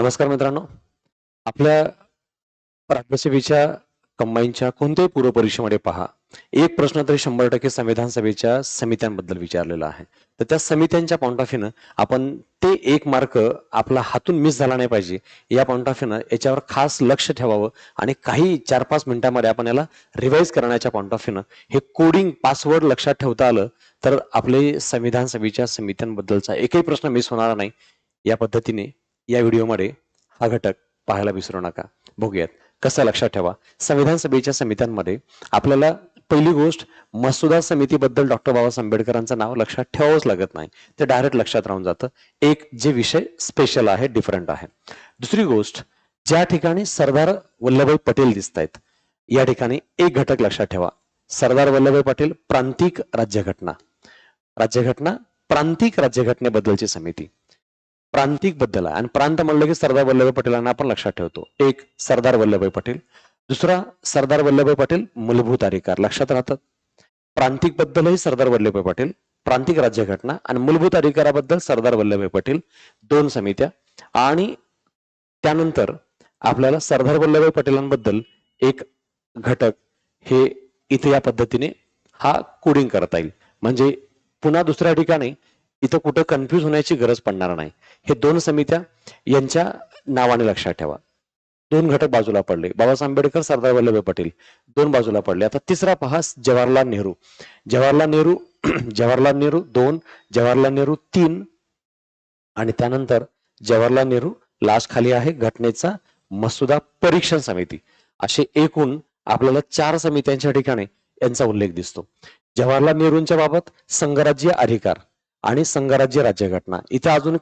नमस्कार मित्रांनो. आपल्या राज्यसभेच्या कंबाईनच्या कोणत्याही पूर्व परीक्षेमध्ये पहा. एक प्रश्न तरी शंभर टक्के संविधान सभेच्या समित्यांबद्दल विचारलेला आहे. तर त्या समित्यांच्या पॉईंट ऑफ व्ह्यूनं आपण ते एक मार्क आपला हातून मिस झाला नाही पाहिजे. या पॉईंट ऑफ व्ह्यूनं याच्यावर खास लक्ष ठेवावं आणि काही चार पाच मिनिटांमध्ये आपण याला रिवाईज करण्याच्या पॉईंट ऑफ व्ह्यूनं हे कोडिंग पासवर्ड लक्षात ठेवता आलं तर आपले संविधान सभेच्या समित्यांबद्दलचा एकही प्रश्न मिस होणार नाही. या पद्धतीने या व्हिडिओमध्ये हा घटक पाहायला विसरू नका. बघूयात. कसं लक्षात ठेवा. संविधान सभेच्या समित्यांमध्ये आपल्याला पहिली गोष्ट मसुदा समितीबद्दल डॉक्टर बाबासाहेब आंबेडकरांचं नाव लक्षात ठेवावंच लागत नाही. ते डायरेक्ट लक्षात राहून जातं. एक जे विषय स्पेशल आहे डिफरंट आहे. दुसरी गोष्ट ज्या ठिकाणी सरदार वल्लभभाई पटेल दिसत आहेत या ठिकाणी एक घटक लक्षात ठेवा. सरदार वल्लभभाई पटेल प्रांतिक राज्यघटना. राज्यघटना प्रांतिक राज्यघटनेबद्दलची समिती. प्रांतिकबद्दल आहे. आणि प्रांत म्हणलं की सरदार वल्लभभाई पटेलांना आपण लक्षात ठेवतो. एक सरदार वल्लभभाई पटेल दुसरा सरदार वल्लभभाई पटेल मूलभूत अधिकार. लक्षात राहतात प्रांतिक बद्दलही सरदार वल्लभभाई पटेल प्रांतिक राज्यघटना आणि मूलभूत अधिकाराबद्दल सरदार वल्लभभाई पटेल दोन समित्या. आणि त्यानंतर आपल्याला सरदार वल्लभभाई पटेलांबद्दल एक घटक हे इथे या पद्धतीने हा कोडिंग करता येईल. म्हणजे पुन्हा दुसऱ्या ठिकाणी इथं कुठं कन्फ्युज होण्याची गरज पडणार नाही. हे दोन समित्या यांच्या नावाने लक्षात ठेवा. दोन घटक बाजूला पडले. बाबासाहेब आंबेडकर सरदार वल्लभभाई पटेल दोन बाजूला पडले. आता तिसरा पहा जवाहरलाल नेहरू. जवाहरलाल नेहरू जवाहरलाल नेहरू दोन जवाहरलाल नेहरू तीन आणि त्यानंतर जवाहरलाल नेहरू लास्ट खाली आहे. घटनेचा मसुदा परीक्षण समिती. असे एकूण आपल्याला चार समित्यांच्या ठिकाणी यांचा उल्लेख दिसतो. जवाहरलाल नेहरूंच्या बाबत संघराज्य अधिकार. आणि संघराज्य राज्यघटना. इथे अजून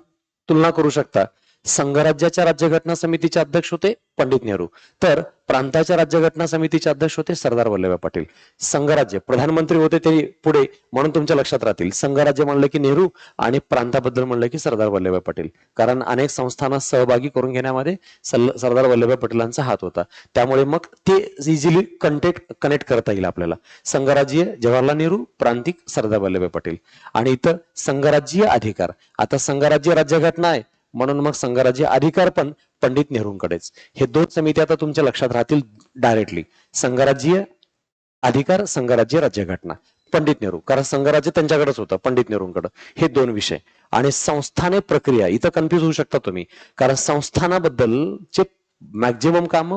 तुलना करू शकता. संघराज्याच्या राज्यघटना समितीचे अध्यक्ष होते पंडित नेहरू. तर प्रांताच्या राज्यघटना समितीचे अध्यक्ष होते सरदार वल्लभभाई पटेल. संघराज्य प्रधानमंत्री होते ते पुढे म्हणून तुमच्या लक्षात राहतील. संघराज्य म्हणलं की नेहरू आणि प्रांताबद्दल म्हणलं की सरदार वल्लभभाई पटेल. कारण अनेक संस्थांना सहभागी करून घेण्यामध्ये सरदार वल्लभभाई पटेलांचा हात होता. त्यामुळे मग ते इझिली कंटेक्ट कनेक्ट करता येईल आपल्याला. संघराज्य जवाहरलाल नेहरू प्रांतिक सरदार वल्लभभाई पटेल. आणि इथं संघराज्य अधिकार. आता संघराज्य राज्यघटना आहे. म्हणून मग संघराज्य अधिकार पण पंडित नेहरूंकडेच. हे दोन समिती आता तुमच्या लक्षात राहतील डायरेक्टली संघराज्य अधिकार संघराज्य राज्यघटना. पंडित नेहरू. कारण संघराज्य त्यांच्याकडेच होतं पंडित नेहरूंकडे. हे दोन विषय. आणि संस्थाने प्रक्रिया इथं कन्फ्युज होऊ शकता तुम्ही. कारण संस्थानाबद्दलचे मॅक्झिमम काम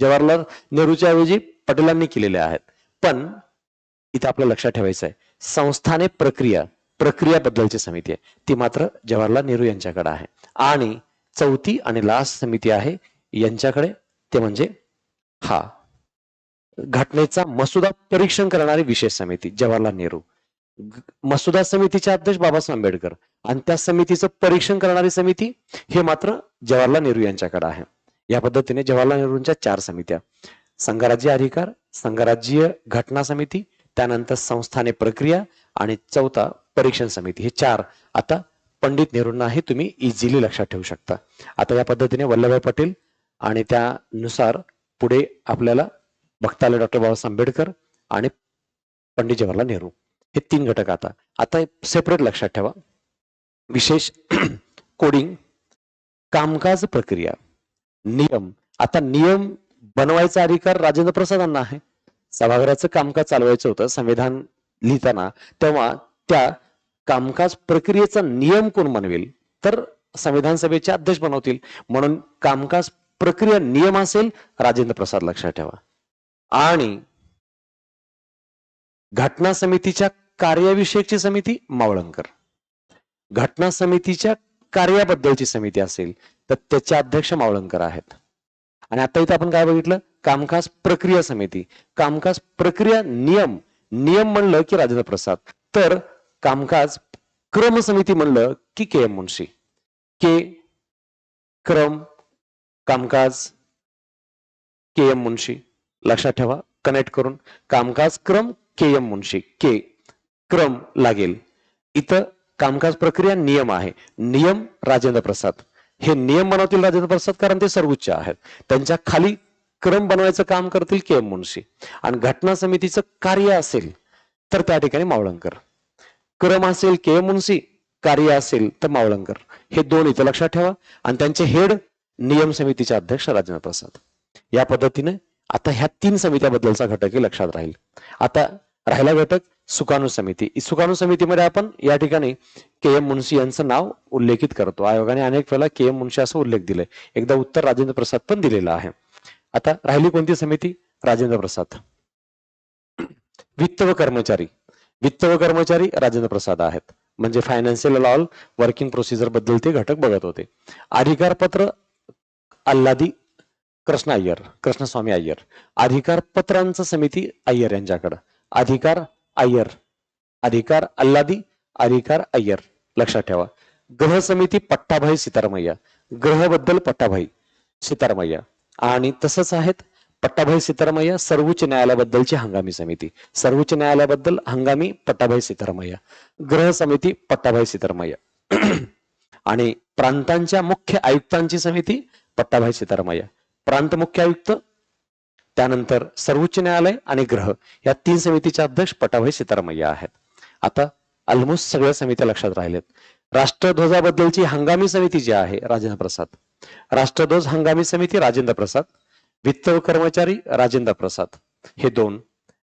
जवाहरलाल नेहरूच्या ऐवजी पटेलांनी केलेले आहेत. पण इथं आपल्या लक्षात ठेवायचं आहे संस्थाने प्रक्रिया प्रक्रिया प्रक्रियाबद्दलची समिती आहे. ती मात्र जवाहरलाल नेहरू यांच्याकडे आहे. आणि चौथी आणि लास्ट समिती आहे यांच्याकडे ते म्हणजे हा घटनेचा मसुदा परीक्षण करणारी विशेष समिती जवाहरलाल नेहरू. मसुदा समितीचे अध्यक्ष बाबासाहेब आंबेडकर आणि त्या समितीचं परीक्षण करणारी समिती हे मात्र जवाहरलाल नेहरू यांच्याकडे आहे. या पद्धतीने जवाहरलाल नेहरूंच्या चार समित्या. संघराज्य अधिकार संघराज्य घटना समिती त्यानंतर संस्थाने प्रक्रिया आणि चौथा परीक्षण समिती. हे चार आता पंडित नेहरूंना हे तुम्ही इझिली लक्षात ठेवू शकता. आता या पद्धतीने वल्लभभाई पटेल आणि त्यानुसार पुढे आपल्याला बघता डॉक्टर बाबासाहेब आंबेडकर आणि पंडित जवाहरलाल नेहरू. हे तीन घटक आता. आता सेपरेट लक्षात ठेवा. विशेष कोडिंग कामकाज प्रक्रिया नियम. आता नियम बनवायचा अधिकार राजेंद्र प्रसादांना आहे. सभागृहाचं कामकाज चालवायचं होतं संविधान लिहिताना. तेव्हा त्या कामकाज प्रक्रियेचा नियम कोण बनवेल? तर संविधान सभेचे अध्यक्ष बनवतील. म्हणून कामकाज प्रक्रिया नियम असेल राजेंद्र प्रसाद लक्षात ठेवा. आणि घटना समितीच्या कार्याविषयकची समिती मावळंकर. घटना समितीच्या कार्याबद्दलची समिती असेल तर त्याचे अध्यक्ष मावळंकर आहेत. आणि आता इथं आपण काय बघितलं? कामकाज प्रक्रिया समिती. कामकाज प्रक्रिया नियम. नियम म्हणलं की राजेंद्र प्रसाद. तर कामकाज क्रम समिती म्हणलं की के एम मुन्शी. के क्रम कामकाज के एम मुन्शी. लक्षात ठेवा कनेक्ट करून. कामकाज क्रम के एम मुन्शी. के क्रम लागेल. इथं कामकाज प्रक्रिया नियम आहे. नियम राजेंद्र प्रसाद. हे नियम बनवतील राजेंद्र प्रसाद कारण ते सर्वोच्च आहेत. त्यांच्या खाली क्रम बनवायचं काम करतील के एम मुन्शी. आणि घटना समितीचं कार्य असेल तर त्या ठिकाणी मावळंकर. क्रम असेल के एम कार्य असेल तर मावळंकर हे दोन इथं लक्षात ठेवा. आणि त्यांचे हेड नियम समितीचे अध्यक्ष राजेंद्र प्रसाद. या पद्धतीने आता ह्या तीन समित्याबद्दलचा घटकही लक्षात राहील. आता राहिला घटक सुकाणू समिती. सुकाणू समितीमध्ये आपण या ठिकाणी के एम मुन्शी यांचं नाव उल्लेखित करतो. आयोगाने अनेक वेळेला के एम मुन्शी असं उल्लेख दिलाय. एकदा उत्तर राजेंद्र प्रसाद पण दिलेलं आहे. आता राहिली कोणती समिती? राजेंद्र प्रसाद. वित्त व कर्मचारी. वित्त व कर्मचारी राजेंद्र प्रसाद आहेत. म्हणजे फायनान्शियल लॉल वर्किंग प्रोसिजरबद्दल ते घटक बघत होते. अधिकारपत्र अल्लादी कृष्ण अय्यर कृष्णस्वामी अय्यर. अधिकार पत्रांचं समिती अय्यर यांच्याकडं. अधिकार अय्यर अधिकार अल्लादी अधिकार अय्यर. लक्षात ठेवा. ग्रह समिती पट्टाभाई सीतारामय्या ग्रहबद्दल पट्टाभाई सीतारामय्या आणि तसंच आहेत पट्टाभाई सीतारामय्या सर्वोच्च न्यायालयाबद्दलची हंगामी समिती. सर्वोच्च न्यायालयाबद्दल हंगामी पट्टाभाई सीतारामय्या. ग्रह समिती पट्टाभाई सीतारामय्या. आणि प्रांतांच्या मुख्य आयुक्तांची समिती पट्टाभाई सीतारामय्या. प्रांत मुख्य आयुक्त त्यानंतर सर्वोच्च न्यायालय आणि ग्रह. या तीन समितीचे अध्यक्ष पटाभाई सीतारामय्या आहेत. आता ऑलमोस्ट सगळ्या समित्या लक्षात राहिल्यात राष्ट्रध्वजाबद्दलची हंगामी समिती जी आहे राजेंद्र प्रसाद. राष्ट्रध्वज हंगामी समिती राजेंद्र प्रसाद. वित्त व कर्मचारी राजेंद्र प्रसाद. हे दोन.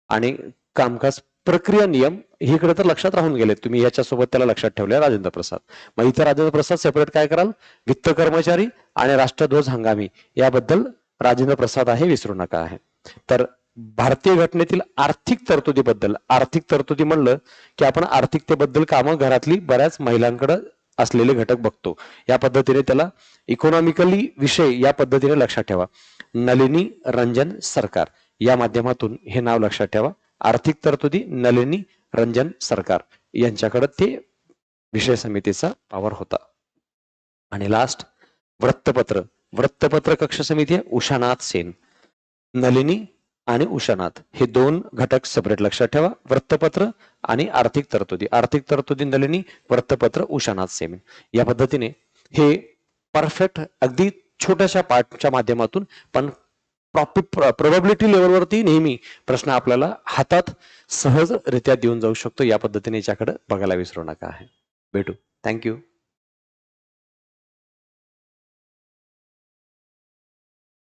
आणि कामकाज प्रक्रिया नियम हे इकडे तर लक्षात राहून गेले तुम्ही याच्यासोबत त्याला लक्षात ठेवले राजेंद्र प्रसाद. मग इथं राजेंद्र प्रसाद सेपरेट काय कराल? वित्त कर्मचारी आणि राष्ट्रध्वज हंगामी. याबद्दल राजेंद्र प्रसाद आहे विसरू नका आहे. तर भारतीय घटनेतील आर्थिक तरतुदीबद्दल आर्थिक तरतुदी म्हणलं की आपण आर्थिकतेबद्दल कामं घरातली बऱ्याच महिलांकडे असलेले घटक बघतो. या पद्धतीने त्याला इकॉनॉमिकली विषय या पद्धतीने लक्षात ठेवा. नलिनी रंजन सरकार. या माध्यमातून हे नाव लक्षात ठेवा. आर्थिक तरतुदी नलिनी रंजन सरकार. यांच्याकडे ते विषय समितीचा पॉवर होता. आणि लास्ट वृत्तपत्र. वृत्तपत्र कक्ष समिती आहे उषानाथ सेन. नलिनी आणि उषानाथ हे दोन घटक सेपरेट लक्षात ठेवा. वृत्तपत्र आणि आर्थिक तरतुदी. आर्थिक तरतुदी नलिनी वृत्तपत्र उषानाथ सेन या पद्धतीने हे परफेक्ट अगदी छोट्याशा पार्टच्या माध्यमातून पण प्रोबॅबिलिटी लेवलवरती नेहमी प्रश्न आपल्याला हातात सहजरित्या देऊन जाऊ शकतो. या पद्धतीने याच्याकडे बघायला विसरू नका. आहे भेटू थँक्यू